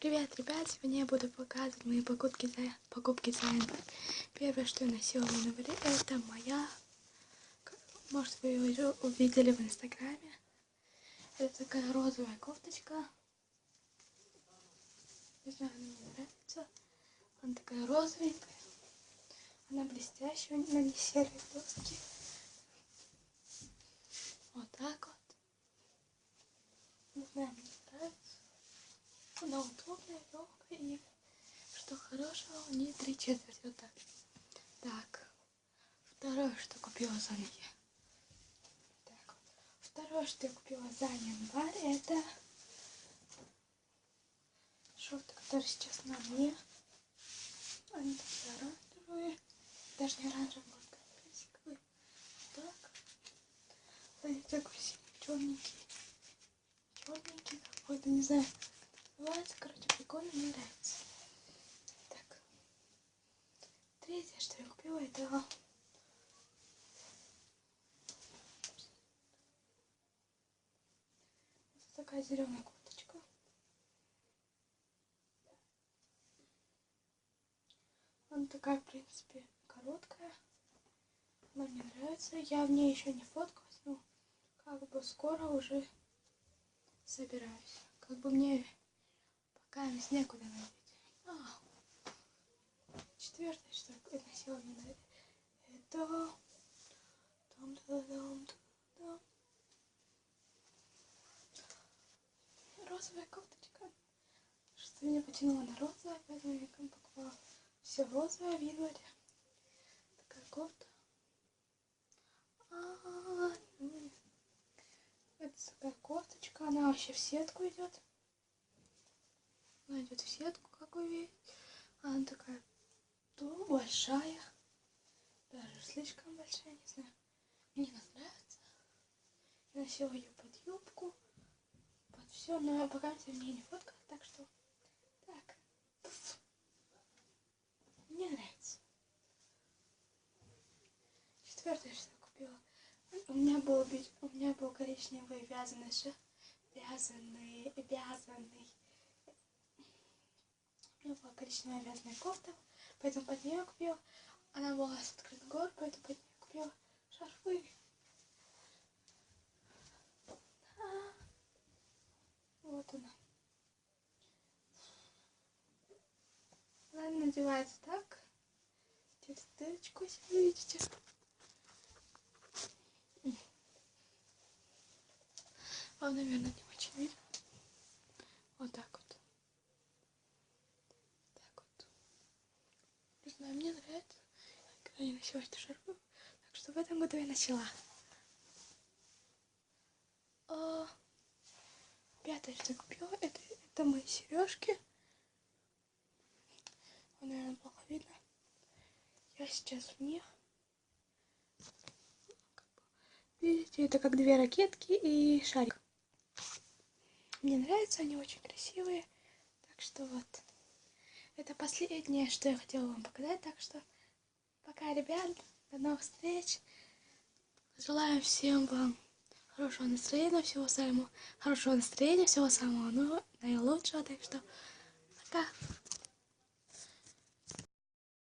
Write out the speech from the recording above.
Привет, ребят! Сегодня я буду показывать мои покупки за покупки за январь. Первое, что я носила в январе, это моя, может вы ее уже увидели в инстаграме. Это такая розовая кофточка. Не знаю, она мне нравится. Она такая розовенькая. Она блестящая, на ней серые доски. Вот так вот. Не знаю, мне. Она удобная, легкая и что хорошего, у нее три четверти вот так. Так, второе, что купила за нее. Так, второе, что я купила за январь, это шорты, которые сейчас на мне. Они такие оранжевые, даже не оранжевые, сказать, персиковые. Так. Сзади такой синий, черненький, черненький какой-то, не знаю, называется. Короче, прикольно, мне нравится. Так. Третье, что я купила, это такая зеленая курточка. Она такая, в принципе, короткая. Она мне нравится. Я в ней еще не фоткалась, но как бы скоро уже собираюсь. Как бы мне без некуда надеть. А. Четвертое, что я носила именно это... Там, там, там, там. Розовая кофточка. Что меня потянуло на розовое, поэтому я покупала все розовое в январе. Такая кофта. -а. Это такая кофточка, она вообще в сетку идет. Она идет в сетку, как вы видите. Она такая то большая, даже слишком большая, не знаю. Мне она нравится. Я носила ее под юбку, под все, но пока в ней не фоткала, так что так. Мне нравится. Четвертое, что я купила. У меня был, у меня был коричневый вязаный шерсть, вязаный, вязаный меня была коричневая вязаная кофта, поэтому под нее купила. Она была с открытых гор, поэтому под нее купила шарфы. А, вот она. Она надевается так. Через дырочку, если видите. Вам, наверное, не очень видно. Вот так вот. знаю, мне нравится. Носила эту шарфу. Так что в этом году я начала. А, пятое, что я купила, это, это мои сережки. Вот, наверное, плохо видно. Я сейчас в них. Видите, это как две ракетки и шарик. Мне нравятся, они очень красивые. Так что вот. Это последнее, что я хотела вам показать. Так что пока, ребят. До новых встреч. Желаю всем вам хорошего настроения, всего самого хорошего настроения, всего самого наилучшего. Так что пока.